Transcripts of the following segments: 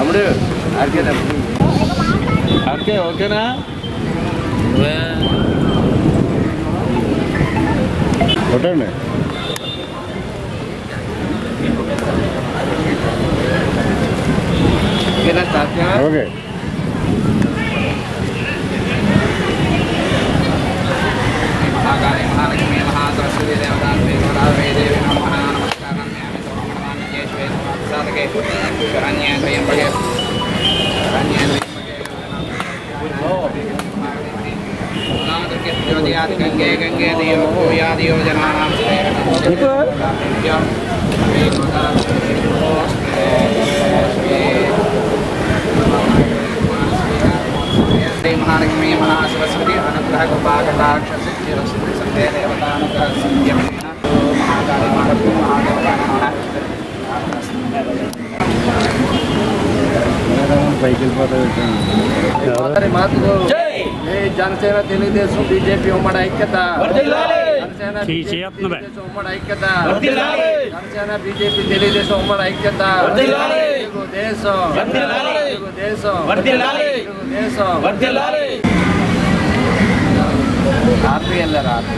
అమ్ముడు RK RK ఓకేనా కొట్టండి ఓకే మహాకాళి మహాలక్ష్మి మహాసరస్వతి దేవతాత్మే గోదావే దేవి నమ. నమస్కారం. యేశ్వే సాధకే పుణ్యాన్యం పగే జ్యోతియాది గంగే గంగే దేవ భూయాది యోజనానాం మహాసరస్వతి అనుగ్రహ కృపాకటాక్షసి లక్ష్మీ సత్యదేవతానక సత్యం మహాకాళి మాడకు మహాదేవాన మాతృ జనసేన తెలుగుదేశం బీజేపీ ఉమ్మడి ఐక్యత ఉమ్మడి ఐక్యత జనసేన బీజేపీ తెలుగుదేశం ఉమ్మడి ఐక్యత తెలుగుదేశం తెలుగుదేశం తెలుగుదేశం రాత్రి వెళ్ళారు రాత్రి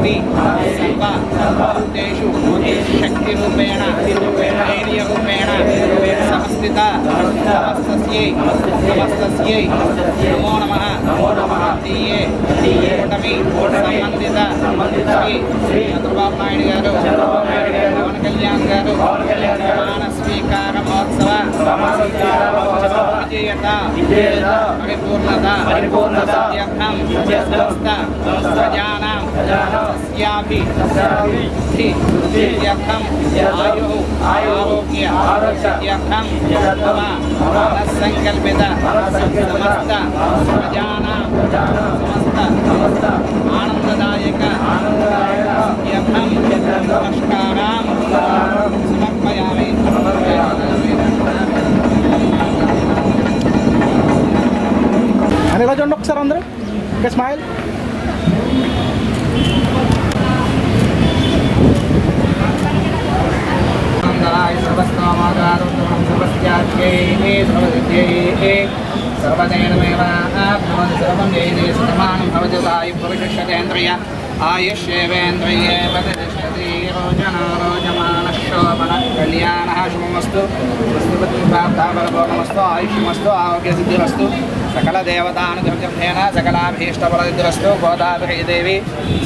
నమో నమః మహాదేవి సర్వ భూతేషు శక్తిరూపేణ ధైర్యరూపేణ సమస్థిత నమస్తస్యై నమస్తస్యై నమో నమః దీయే కూటమి సంబంధిత శ్రీ చంద్రబాబు నాయుడు గారు పవన్ కళ్యాణ్ గారు ప్రమాణ స్వీకార మహోత్సవ విజేత పరిపూర్ణత పరిపూర్ణత సమస్త ప్రజానాం సస్యాభి బుద్ధి సిద్ధ్యర్థం ఆయు ఆరోగ్య సిద్ధ్యర్థం మమ మనస్సంకల్పిత సమస్త ప్రజానాం సమస్త ఆనందదాయక సిద్ధ్యర్థం నమస్కారాం. అని ఇలా చూడండి ఒకసారి అందరూ ఇంకా స్మైల్ आनन्दराय सर्वस्तोमागारोत्तमं सर्वस्याख्यै सर्वसिद्ध्यै सर्वदेनमेव आप्नोति सर्वं जयते शतमानं भवति सायु पुरुषशतेन्द्रिय आयुष्येवेन्द्रिये प्रतिष्ठति रोचनो रोचमानः शोभनः कल्याणः शुभमस्तु वस्तुपतिप्राप्ताबलभोगमस्तु आयुष्यमस्तु आरोग्यसिद्धिरस्तु सकलदेवतानुग्रहेण सकलाभीष्टफलसिद्धिरस्तु गोदावरी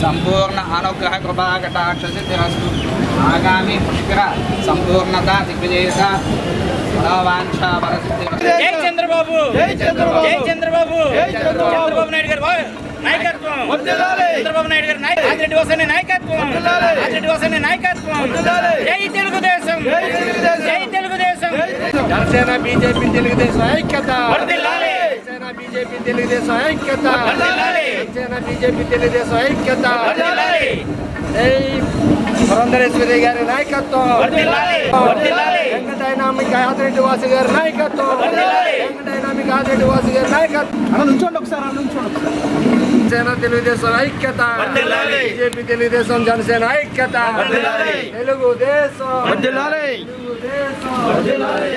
सम्पूर्ण अनुग्रह कृपा कटाक्षसिद्धिरस्तु आगामी पुष्कर సంపూర్ణత దిగ్విజయత మనోవాంఛ జై చంద్రబాబు జై చంద్రబాబు జై చంద్రబాబు చంద్రబాబు నాయుడు గారు బాగా నాయకత్వం చంద్రబాబు నాయుడు గారు నాయక ఆదిరెడ్డి వసని నాయకత్వం ఆదిరెడ్డి వసని నాయకత్వం జై తెలుగుదేశం జై తెలుగుదేశం జనసేన బీజేపీ తెలుగుదేశం ఐక్యత వర్ధిల్లాలి. జనసేన బీజేపీ తెలుగుదేశం ఐక్యత. జనసేన బీజేపీ తెలుగుదేశం ఐక్యత. పురంధరేశ్వరి గారి నాయకత్వం. యంగ్ డైనామిక్ ఆదిరెడ్డి వాసు గారి నాయకత్వం. యంగ్ డైనామిక్ ఆదిరెడ్డి వాసు గారి నాయకత్వం. అన్న నుంచోండి ఒకసారి అన్న నుంచోండి జనసేన తెలుగుదేశం ఐక్యత. బీజేపీ తెలుగుదేశం జనసేన ఐక్యత. తెలుగుదేశం.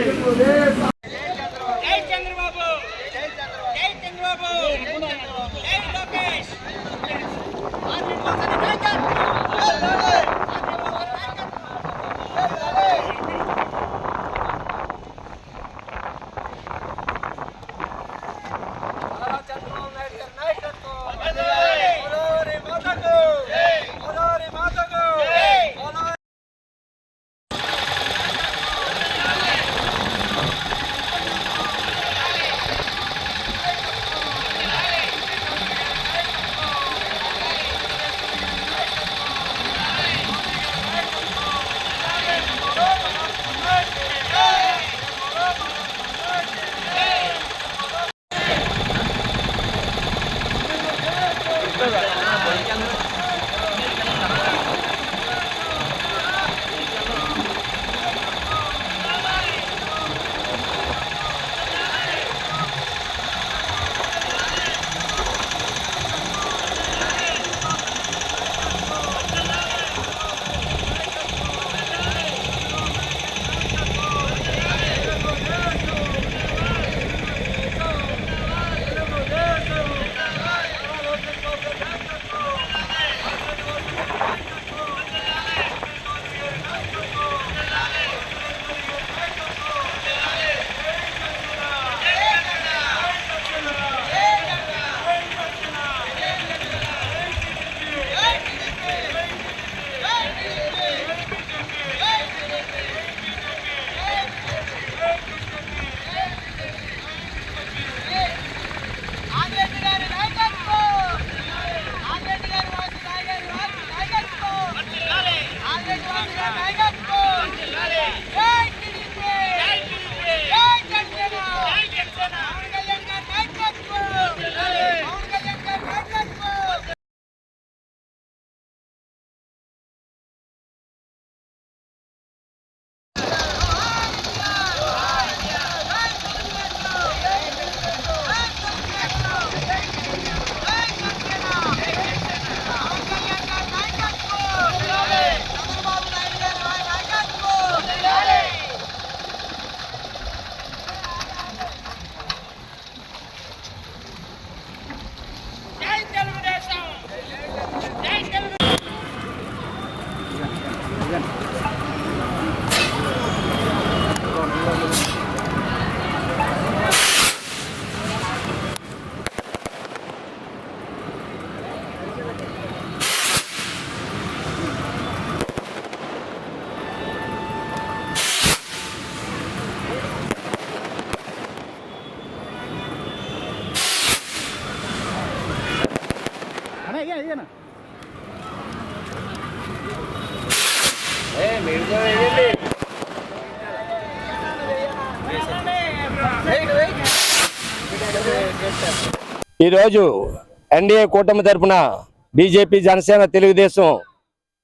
తెలుగుదేశం. ఈరోజు ఎన్డీఏ కూటమి తరపున బీజేపీ జనసేన తెలుగుదేశం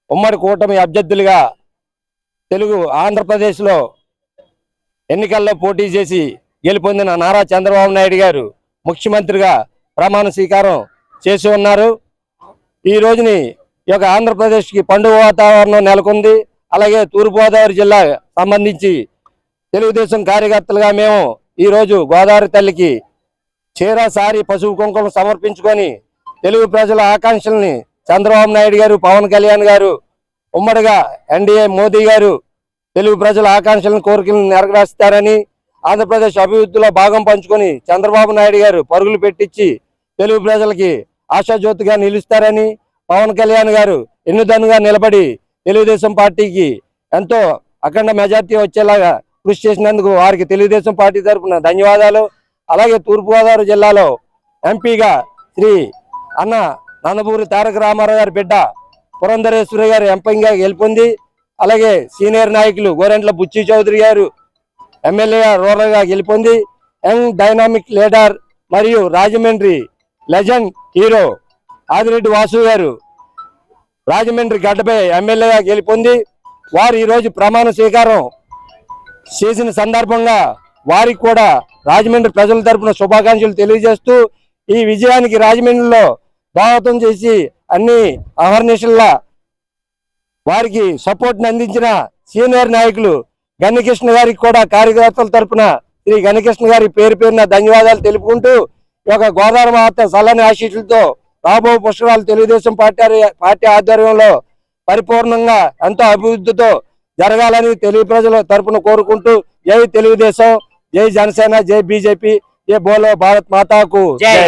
ఉమ్మడి కూటమి అభ్యర్థులుగా తెలుగు ఆంధ్రప్రదేశ్లో ఎన్నికల్లో పోటీ చేసి గెలుపొందిన నారా చంద్రబాబు నాయుడు గారు ముఖ్యమంత్రిగా ప్రమాణ స్వీకారం చేసి ఉన్నారు. ఈ రోజుని ఈ యొక్క ఆంధ్రప్రదేశ్కి పండుగ వాతావరణం నెలకొంది. అలాగే తూర్పుగోదావరి జిల్లా సంబంధించి తెలుగుదేశం కార్యకర్తలుగా మేము ఈరోజు గోదావరి తల్లికి చీర సారి పశువు కుంకుమ సమర్పించుకొని తెలుగు ప్రజల ఆకాంక్షల్ని చంద్రబాబు నాయుడు గారు పవన్ కళ్యాణ్ గారు ఉమ్మడిగా ఎన్డీఏ మోదీ గారు తెలుగు ప్రజల ఆకాంక్షలను కోరికలను నెరవేరుస్తారని ఆంధ్రప్రదేశ్ అభివృద్ధిలో భాగం పంచుకొని చంద్రబాబు నాయుడు గారు పరుగులు పెట్టించి తెలుగు ప్రజలకి ఆశాజ్యోతిగా నిలుస్తారని పవన్ కళ్యాణ్ గారు ఎన్నుదన్నుగా నిలబడి తెలుగుదేశం పార్టీకి ఎంతో అఖండ మెజార్టీ వచ్చేలాగా కృషి చేసినందుకు వారికి తెలుగుదేశం పార్టీ తరఫున ధన్యవాదాలు. అలాగే తూర్పుగోదావరి జిల్లాలో ఎంపీగా శ్రీ అన్న నందమూరి తారక రామారావు గారి బిడ్డ పురంధరేశ్వరి గారు ఎంపీగా గెలుపొంది అలాగే సీనియర్ నాయకులు గోరెంట్ల బుచ్చి చౌదరి గారు ఎమ్మెల్యేగా రూరల్గా గెలుపొంది యంగ్ డైనామిక్ లీడర్ మరియు రాజమండ్రి లెజెండ్ హీరో ఆదిరెడ్డి వాసు గారు. రాజమండ్రి గడ్డపై ఎమ్మెల్యేగా గెలుపొంది వారు ఈరోజు ప్రమాణ స్వీకారం చేసిన సందర్భంగా వారికి కూడా రాజమండ్రి ప్రజల తరపున శుభాకాంక్షలు తెలియజేస్తూ ఈ విజయానికి రాజమండ్రిలో భాగవతం చేసి అన్ని అహర్నిశల్లా వారికి సపోర్ట్ని అందించిన సీనియర్ నాయకులు గన్నికృష్ణ గారికి కూడా కార్యకర్తల తరపున శ్రీ గణకృష్ణ గారి పేరు పేరున ధన్యవాదాలు తెలుపుకుంటూ యొక్క గోదావరి మాత చల్లని ఆశీస్సులతో రాబో పుష్కరాలు తెలుగుదేశం పార్టీ పార్టీ ఆధ్వర్యంలో పరిపూర్ణంగా ఎంతో అభివృద్ధితో జరగాలని తెలుగు ప్రజల తరపున కోరుకుంటూ జై తెలుగుదేశం జై జనసేన జై బీజేపీ జై బోలో భారత్ మాతాకు. జై.